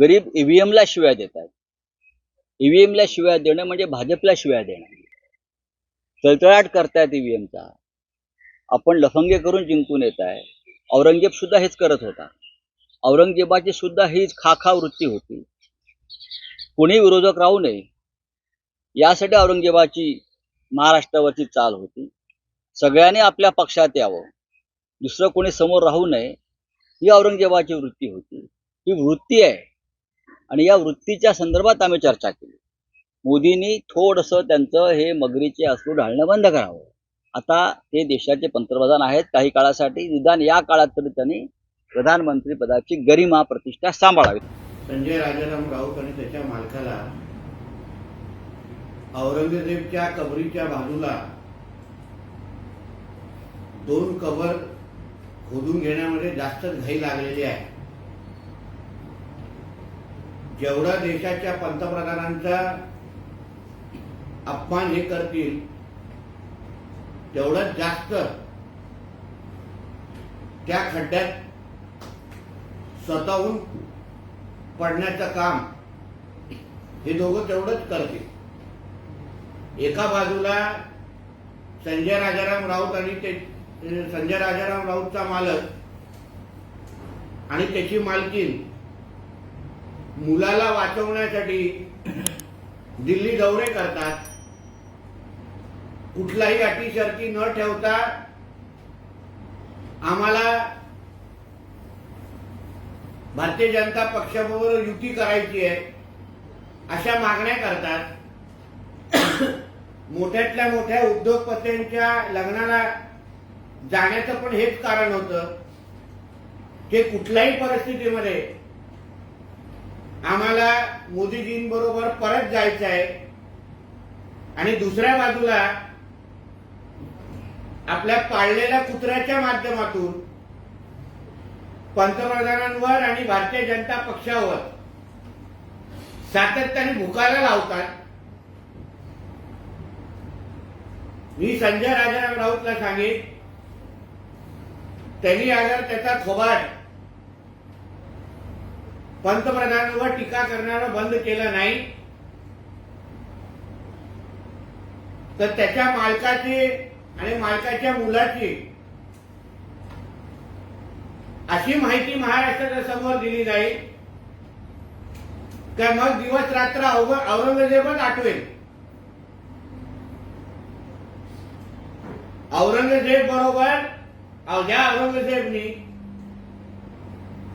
गरीब ईव्हीएमला शिव्या देतात. ईव्हीएमला शिव्या देणं म्हणजे भाजपला शिव्या देणं. तळतळाट करतायत ईव्हीएमचा आपण लफंगे करून जिंकून येत आहे औरंगजेब सुद्धा हेच करत होता. औरंगजेबाची सुद्धा हीच खाखा वृत्ती होती. कोणी विरोधक राहू नये. यासाठी औरंगजेबाची महाराष्ट्रावरची चाल होती. सगळ्यांनी आपल्या पक्षात यावं. दुसरं कोणी समोर राहू नये. ही औरंगजेबाची वृत्ती होती. ही वृत्ती आहे. आणि या वृत्तीच्या संदर्भात आम्ही चर्चा केली. मोदींनी थोडंसं त्यांचं हे मगरीचे अश्रू ढाळणं बंद करावं. आता ते देशाचे पंतप्रधान आहेत काही काळासाठी. निदान या काळात तरी त्यांनी प्रधानमंत्री पदाची गरिमा प्रतिष्ठा सांभाळावी. संजय राजाराम राऊत आणि त्याच्या मालकाला औरंगजेबच्या कबरीच्या बाजूला दोन कबर खोदून घेण्यामध्ये जास्त घाई लागलेली आहे. जेवढा देशाच्या पंतप्रधानांचा अपमान हे करतील तेवढंच जास्त त्या खड्ड्यात स्वतःहून पडण्याचं काम हे दोघं तेवढंच करतील. एका बाजूला संजय राजाराम राऊत आणि ते संजय राजाराम राऊतचा मालक आणि त्याची मालकीन मुलाला वाचवण्यासाठी दिल्ली दौरे करतात. कुठलाही अटीशर्ती न ठेवता आम्हाला भारतीय जनता पक्षाबरोबर युती करायची आहे अशा मागण्या करतात. मोठ्यातल्या मोठ्या उद्योगपतींच्या लग्नाला जाण्याचं पण हेच कारण होतं. ते कुठल्याही परिस्थितीमध्ये आम्हाला मोदीजींबरोबर परत जायचं आहे. आणि दुसऱ्या बाजूला आपल्या पाळलेल्या कुत्र्याच्या माध्यमातून पंतप्रधानांवर आणि भारतीय जनता पक्षावर सातत्याने भुकायला लावतात. मी संजय राजाराम राऊतला सांगेन त्यांनी अगर त्याचा थोबाड पंतप्रधानांवर टीका करणारं बंद केलं नाही तर त्याच्या मालकाची आणि मालकाच्या मुलाची अशी माहिती महाराष्ट्राच्या समोर दिली जाईल तर मग दिवस रात्र औरंगजेबच आठवेल? औरंगजेब बरोबर अवघ्या औरंगजेबनी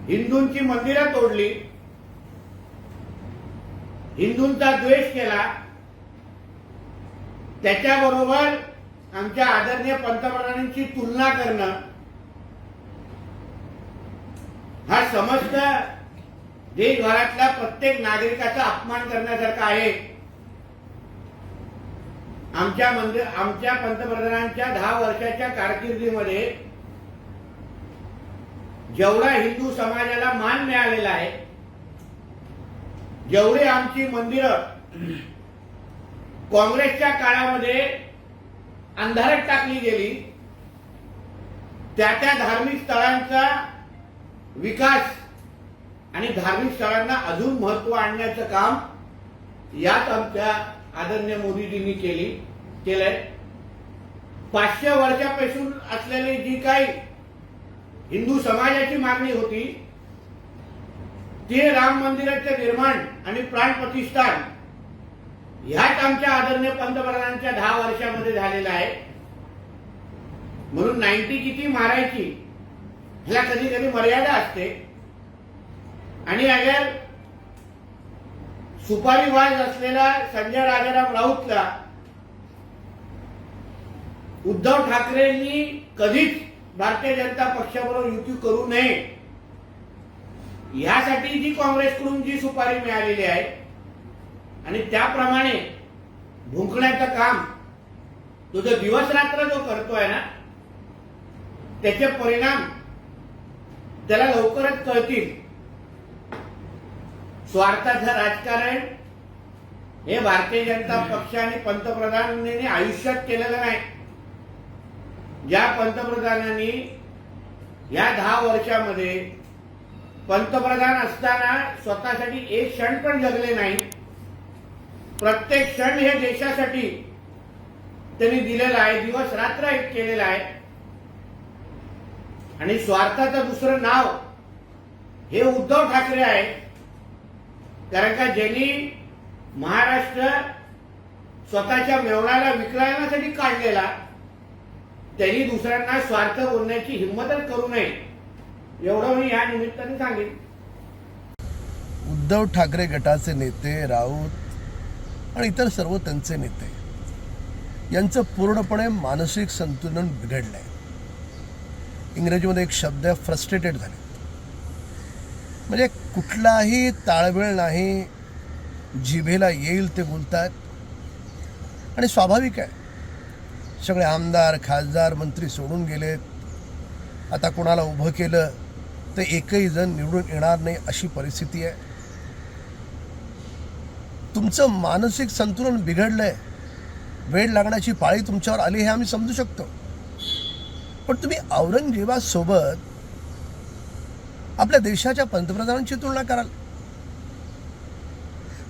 हिंदूंची मंदिरं तोडली. हिंदूंचा द्वेष केला. त्याच्याबरोबर आमच्या आदरणीय पंतप्रधानांची तुलना करणं. हा समस्त देशभरातल्या प्रत्येक नागरिकाचा अपमान करण्यासारखा आहे. आमच्या मंदिर आमच्या पंतप्रधानांच्या दहा वर्षाच्या कारकिर्दीमध्ये जेवढा हिंदू समाजाला मान मिळालेला आहे जेवढी आमची मंदिरं काँग्रेसच्या काळामध्ये अंधारात टाकली गेली त्या त्या धार्मिक स्थळांचा विकास आणि धार्मिक स्थळांना अजून महत्त्व आणण्याचं काम यात आमच्या आदरणीय मोदीजींनी केली केलंय. पाचशे वर्षापासून असलेली जी काही हिंदू समाजाची मागणी होती ते राम मंदिराचे निर्माण आणि प्राण प्रतिष्ठान ह्याच आमच्या आदरणीय पंतप्रधानांच्या दहा वर्षामध्ये झालेला आहे. म्हणून नाईन्टी किती मारायची ह्याला कधी कधी मर्यादा असते. आणि अगर सुपारी वाज असलेला संजय राजाराम राऊतला उद्धव ठाकरेंनी कधीच भारतीय जनता पक्षाबरोबर युती करू नये. यासाठी जी काँग्रेसकडून जी सुपारी मिळालेली आहे आणि त्याप्रमाणे भुंकण्याचं काम तो जो दिवस रात्र जो करतोय ना त्याचे परिणाम त्याला लवकरच कळतील. स्वार्थाचं राजकारण हे भारतीय जनता पक्ष आणि पंतप्रधानांनी आयुष्यात केलेलं नाही. ज्या पंतप्रधानांनी या दहा वर्षामध्ये पंतप्रधान असताना स्वतःसाठी एक क्षण पण जगले नाही. प्रत्येक क्षण हे देशासाठी त्यांनी दिलेला आहे दिवस रात्र एक केलेला आहे. आणि स्वार्थाचं दुसरं नाव हे उद्धव ठाकरे आहे. कारण का ज्यांनी महाराष्ट्र स्वतःच्या मेवणाला विकलायनासाठी काढलेला त्यांनी दुसऱ्यांना स्वार्थ बोलण्याची हिंमतच करू नये. एवढं मी या निमित्ताने सांगेन. उद्धव ठाकरे गटाचे नेते राऊत आणि इतर सर्व त्यांचे नेते यांचं पूर्णपणे मानसिक संतुलन बिघडलं आहे इंग्रजीमध्ये एक शब्द आहे फ्रस्ट्रेटेड झाले. म्हणजे कुठलाही ताळमेळ नाही जिभेला येईल ते बोलतात. आणि स्वाभाविक आहे सगळे आमदार खासदार मंत्री सोडून गेलेत. आता कोणाला उभं केलं तर एकही जण निवडून येणार नाही अशी परिस्थिती आहे. तुमचं मानसिक संतुलन बिघडलंय. वेळ लागण्याची पाळी तुमच्यावर आली हे आम्ही समजू शकतो. पण तुम्ही औरंगजेबासोबत आपल्या देशाच्या पंतप्रधानांची तुलना कराल.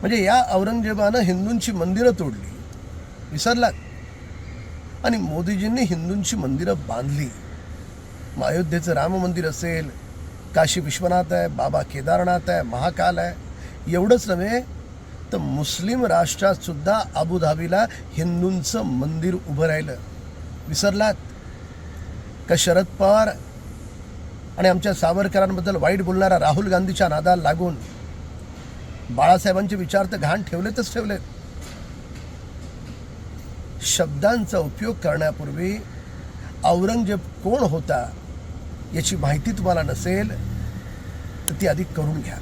म्हणजे या औरंगजेबानं हिंदूंची मंदिरं तोडली विसरलात. आणि मोदीजींनी हिंदूंची मंदिरं बांधली. मग अयोध्येचं राम मंदिर असेल काशी विश्वनाथ आहे बाबा केदारनाथ आहे महाकाल आहे एवढंच नव्हे तर मुस्लिम राष्ट्रातसुद्धा अबुधाबीला हिंदूंचं मंदिर उभं राहिलं. विसरलात? का शरद पवार आणि आमच्या सावरकरांबद्दल वाईट बोलणारा राहुल गांधीच्या नादाला लागून बाळासाहेबांचे विचार तर घाण ठेवलेतच ठेवलेत. शब्दांचा उपयोग करण्यापूर्वी औरंगजेब कोण होता याची माहिती तुम्हाला नसेल तर ती आधी करून घ्या.